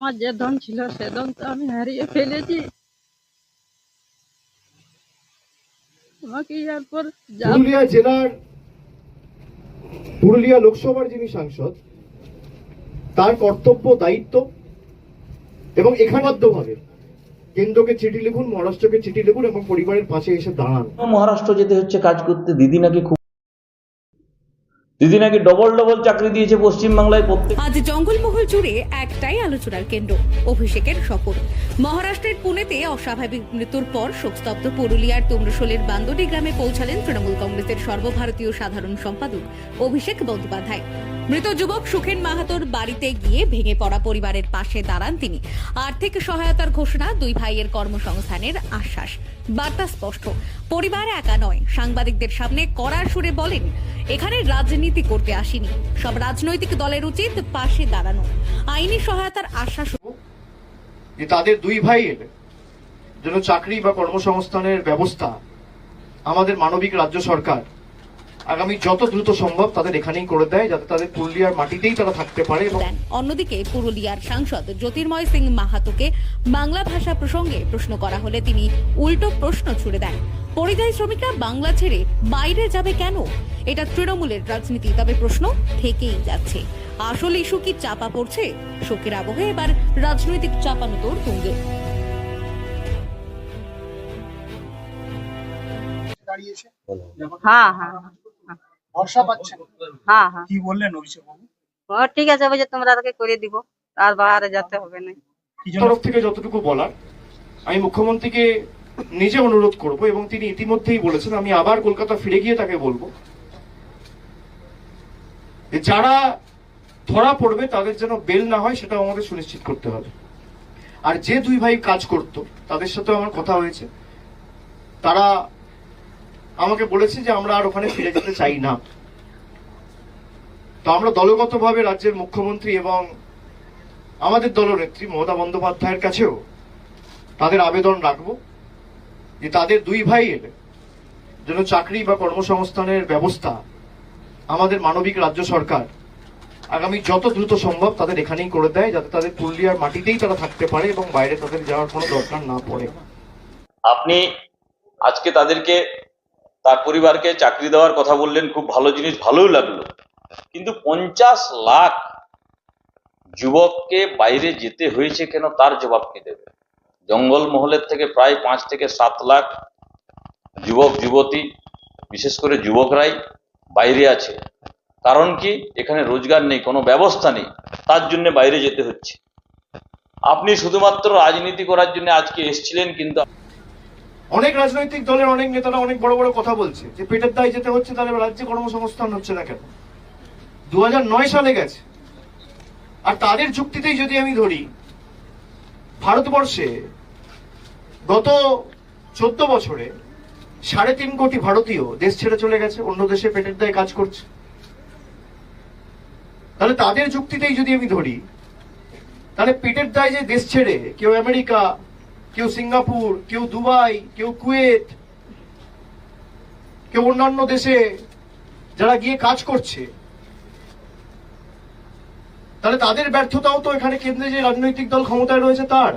আমার যে ধন ছিল সে ধন তো আমি হারিয়ে ফেলেছি। আমাকে এরপর পুরুলিয়া জেলার পুরুলিয়া লোকসভার যিনি সাংসদ তার কর্তব্য দায়িত্ব এবং এখানবদ্ধভাবে কেন্দ্রকে চিঠি লিখুন মহারাষ্ট্রকে চিঠি লিখুন এবং পরিবারের পাশে এসে দাঁড়ান। মহারাষ্ট্র যেতে হচ্ছে কাজ করতে। দিদি নাকি খুব ডবল ডবল চাকরি দিয়েছে পশ্চিমবাংলায় প্রত্যেক আজ জঙ্গলমহল জুড়ে একটাই আলোচনার কেন্দ্র, অভিষেকের মহারাষ্ট্রের পুনেতে অস্বাভাবিক মৃত্যুর পর পুরুলিয়ার গ্রামে পৌঁছালেন তৃণমূল কংগ্রেসের সর্বভারতীয় সাধারণ সম্পাদক অভিষেক বন্দ্যোপাধ্যায়। মৃত যুবক সুখেন মাহাতোর বাড়িতে গিয়ে ভেঙে পড়া পরিবারের পাশে দাঁড়ান তিনি। আর্থিক সহায়তার ঘোষণা দুই ভাইয়ের কর্মসংস্থানের আশ্বাস। বার্তা স্পষ্ট। পরিবার একা নয়, সাংবাদিকদের সামনে কড়া সুরে বলেন এখানে রাজনীতি করতে আসিনি। সব রাজনৈতিক দলের উচিত পাশে দাঁড়ানো। আইনি সহায়তার আশ্বাস যে তাদের দুই ভাইয়ের জন্য চাকরি বা কর্মসংস্থানের ব্যবস্থা আমাদের মানবিক রাজ্য সরকার আগামী যত দ্রুত সম্ভব তাদের এখানেই করে দেয় যাতে তাদের পুরুলিয়ার মাটিতেই তারা থাকতে পারে অন্যদিকে পুরুলিয়ার সাংসদ জ্যোতির্ময় সিং মাহাতোকে বাংলা ভাষা প্রসঙ্গে প্রশ্ন করা হলে তিনি উল্টো প্রশ্ন ছুড়ে দেন। পরিযায়ী শ্রমিকরা বাংলা ছেড়ে বাইরে যাবে কেন? এটা তৃণমূলের রাজনীতি তবে প্রশ্ন থেকেই যাচ্ছে। আসল ইস্যু কি চাপা পড়ছে? শোকের আবহে এবার রাজনৈতিক চাপানোতর তুঙ্গে। হ্যাঁ হ্যাঁ ভরসা পাচ্ছেন হ্যাঁ হ্যাঁ। কি বললেন অভিষেক বাবু? ঠিক আছে তোমরা তাকে করে দিব। আর বাইরে যেতে হবে না। তরফ থেকে যতটুকু বলার আমি মুখ্যমন্ত্রীকে নিজে অনুরোধ করব এবং তিনি ইতিমধ্যেই বলেছেন, আমি আবার কলকাতা ফিরে গিয়ে তাকে বলব। যারা ধরা পড়বে, তাদের যেন বেল না হয় সেটা আমাদের সুনিশ্চিত করতে হবে। আর যে দুই ভাই কাজ করত, তাদের সাথে আমার কথা হয়েছে। তারা আমাকে বলেছে যে, আমরা আর ওখানে ফিরে যেতে চাই না। তো আমরা দলগতভাবে রাজ্যের মুখ্যমন্ত্রী এবং আমাদের দলনেত্রী মমতা বন্দ্যোপাধ্যায়ের কাছেও তাদের আবেদন রাখব। যে তাদের দুই ভাইয়ের জন্য চাকরি বা কর্মসংস্থানের ব্যবস্থা আমাদের মানবিক রাজ্য সরকার আগামী যত দ্রুত সম্ভব তাদের এখানেই করে দেয়, যাতে তাদের পুরুলিয়ার মাটিতেই তারা থাকতে পারে এবং বাইরে তাদের যাওয়ার কোনো দরকার না পড়ে। আপনি আজকে তাদেরকে, তার পরিবারকে চাকরি দেওয়ার কথা বললেন, খুব ভালো জিনিস, ভালোই লাগল। কিন্তু পঞ্চাশ লাখ যুবককে বাইরে যেতে হয়েছে কেন? তার জবাব কে দেবে? জঙ্গলমহলের থেকে প্রায় পাঁচ থেকে সাত লাখ যুবক, যুবতী, বিশেষ করে যুবকরাই বাইরে আছে। কারণ কি? এখানে রোজগার নেই, কোনো ব্যবস্থা নেই। তার জন্য বাইরে যেতে হচ্ছে। আপনি শুধুমাত্র রাজনীতি করার জন্য আজকে এসেছিলেন, কিন্তু অনেক রাজনৈতিক দলের অনেক নেতারা অনেক বড় বড় কথা বলছে যে পেটের দায় যেতে হচ্ছে, তাহলে রাজ্যে কর্মসংস্থান হচ্ছে না কেন? দু হাজার নয় সালে গেছে। আর তাদের যুক্তিতেই যদি আমি ধরি ভারতবর্ষে গত চোদ্দ বছরে সাড়ে তিন কোটি ভারতীয় দেশ ছেড়ে চলে গেছে, অন্য দেশে পেটের দায়ে, কাজ করছে। তাহলে তাদের যুক্তিতেই যদি আমি ধরি, তাহলে পেটের দায় যে দেশ ছেড়ে কেউ আমেরিকা, কেউ সিঙ্গাপুর, কেউ দুবাই, কেউ কুয়েত, কেউ অন্যান্য দেশে যারা গিয়ে কাজ করছে তাহলে তাদের ব্যর্থতাও তো এখানে কেন্দ্রে যে রাজনৈতিক দল ক্ষমতায় রয়েছে তার।